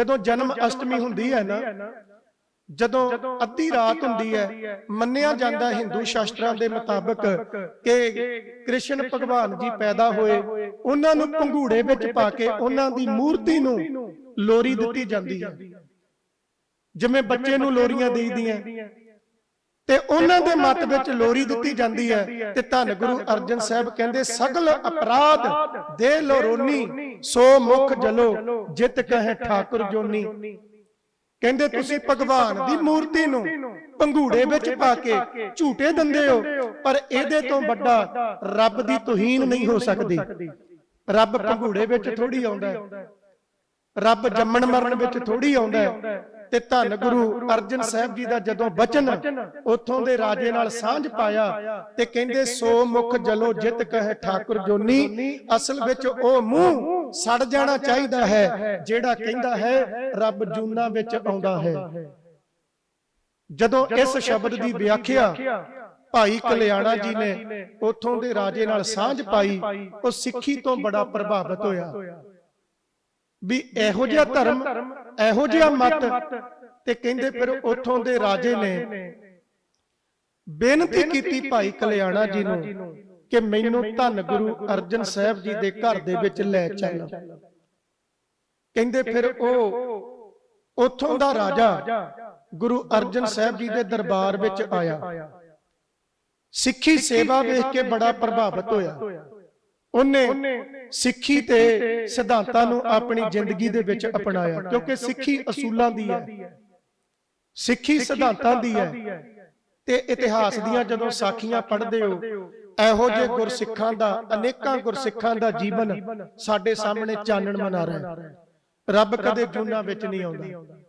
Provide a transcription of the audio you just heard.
ਜਦੋਂ ਜਨਮ ਅਸ਼ਟਮੀ ਹੁੰਦੀ ਹੈ ਨਾ ਜਦੋਂ ਅੱਧੀ ਰਾਤ ਹੁੰਦੀ ਹੈ ਮੰਨਿਆ ਜਾਂਦਾ ਹਿੰਦੂ ਸ਼ਾਸਤਰਾਂ ਦੇ ਮੁਤਾਬਕ ਕਿ ਕ੍ਰਿਸ਼ਨ ਭਗਵਾਨ ਜੀ ਪੈਦਾ ਹੋਏ ਉਹਨਾਂ ਨੂੰ ਪੰਘੂੜੇ ਵਿੱਚ ਪਾ ਕੇ ਉਹਨਾਂ ਦੀ ਮੂਰਤੀ ਨੂੰ ਲੋਰੀ ਦਿੱਤੀ ਜਾਂਦੀ ਹੈ। ਜਿਵੇਂ ਬੱਚੇ ਨੂੰ ਲੋਰੀਆਂ ਦੇਈਦੀਆਂ। ਤੇ ਉਹਨਾਂ ਦੇ ਮਤ ਵਿੱਚ ਲੋਰੀ ਦਿੱਤੀ ਜਾਂਦੀ ਹੈ ਤੇ ਧੰਨ ਗੁਰੂ ਅਰਜਨ ਸਾਹਿਬ ਕਹਿੰਦੇ ਸਗਲ ਅਪਰਾਧ ਦੇ ਲੋਰੋਨੀ ਸੋ ਮੁਖ ਜਲੋ ਜਿਤ ਕਹੇ ਠਾਕੁਰ ਜੋਨੀ। ਕਹਿੰਦੇ ਤੁਸੀਂ ਭਗਵਾਨ ਦੀ ਮੂਰਤੀ ਨੂੰ ਪੰਘੂੜੇ ਵਿੱਚ ਪਾ ਕੇ ਝੂਟੇ ਦਿੰਦੇ ਹੋ। ਪਰ ਇਹਦੇ ਤੋਂ ਵੱਡਾ ਰੱਬ ਦੀ ਤੋਹੀਨ ਨਹੀਂ ਹੋ ਸਕਦੀ। ਰੱਬ ਪੰਘੂੜੇ ਵਿੱਚ ਥੋੜੀ ਆਉਂਦਾ ਰੱਬ ਜੰਮਣ ਮਰਨ ਵਿੱਚ ਥੋੜੀ ਆਉਂਦਾ ਤੇ ਧੰਨ ਗੁਰੂ ਅਰਜਨ ਸਾਹਿਬ ਜੀ ਦਾ ਜਦੋਂ ਬਚਨ ਉਥੋਂ ਦੇ ਰਾਜੇ ਨਾਲ ਸਾਂਝ ਪਾਇਆ ਤੇ ਕਹਿੰਦੇ ਸੋ ਮੁਖ ਜਲੋ ਜਿਤ ਕਹੇ ਠਾਕੁਰ ਜੋਨੀ ਅਸਲ ਵਿੱਚ ਉਹ ਮੂੰਹ ਸੜ ਜਾਣਾ ਚਾਹੀਦਾ ਹੈ ਜਿਹੜਾ ਕਹਿੰਦਾ ਹੈ ਰੱਬ ਜੂਨਾ ਵਿੱਚ ਆਉਂਦਾ ਹੈ। ਜਦੋਂ ਇਸ ਸ਼ਬਦ ਦੀ ਵਿਆਖਿਆ ਭਾਈ ਕਲਿਆਣਾ ਜੀ ਨੇ ਉਥੋਂ ਦੇ ਰਾਜੇ ਨਾਲ ਸਾਂਝ ਪਾਈ ਉਹ ਸਿੱਖੀ ਤੋਂ ਬੜਾ ਪ੍ਰਭਾਵਿਤ ਹੋਇਆ। ਵੀ ਇਹੋ ਜਿਹਾ ਧਰਮ ਇਹੋ ਜਿਹਾ ਮਤ ਤੇ ਕਹਿੰਦੇ ਫਿਰ ਉਥੋਂ ਦੇ ਰਾਜੇ ਨੇ ਬੇਨਤੀ ਕੀਤੀ ਭਾਈ ਕਲਿਆਣਾ ਜੀ ਨੂੰ ਕਿ ਮੈਨੂੰ ਧੰਨ ਗੁਰੂ ਅਰਜਨ ਸਾਹਿਬ ਜੀ ਦੇ ਘਰ ਦੇ ਵਿੱਚ ਲੈ ਚੱਲ। ਕਹਿੰਦੇ ਫਿਰ ਉਹ ਉਥੋਂ ਦਾ ਰਾਜਾ ਗੁਰੂ ਅਰਜਨ ਸਾਹਿਬ ਜੀ ਦੇ ਦਰਬਾਰ ਵਿੱਚ ਆਇਆ। ਸਿੱਖੀ ਸੇਵਾ ਵੇਖ ਕੇ ਬੜਾ ਪ੍ਰਭਾਵਿਤ ਹੋਇਆ। ਉਹਨੇ ਸਿੱਖੀ ਤੇ ਸਿਧਾਂਤਾਂ ਨੂੰ ਆਪਣੀ ਜ਼ਿੰਦਗੀ ਦੇ ਵਿੱਚ ਅਪਣਾਇਆ ਕਿਉਂਕਿ ਸਿੱਖੀ ਅਸੂਲਾਂ ਦੀ ਹੈ। ਸਿੱਖੀ ਸਿਧਾਂਤਾਂ ਦੀ ਹੈ। ਤੇ ਇਤਿਹਾਸ ਦੀਆਂ ਜਦੋਂ ਸਾਖੀਆਂ ਪੜ੍ਹਦੇ ਹੋ ਇਹੋ ਜਿਹੇ ਗੁਰਸਿੱਖਾਂ ਦਾ ਅਨੇਕਾਂ ਗੁਰਸਿੱਖਾਂ ਦਾ ਜੀਵਨ ਸਾਡੇ ਸਾਹਮਣੇ ਚਾਨਣ ਮਨਾ ਰਿਹਾ ਹੈ। ਰੱਬ ਕਦੇ ਜੂਨਾ ਵਿੱਚ ਨਹੀਂ ਆਉਂਦਾ।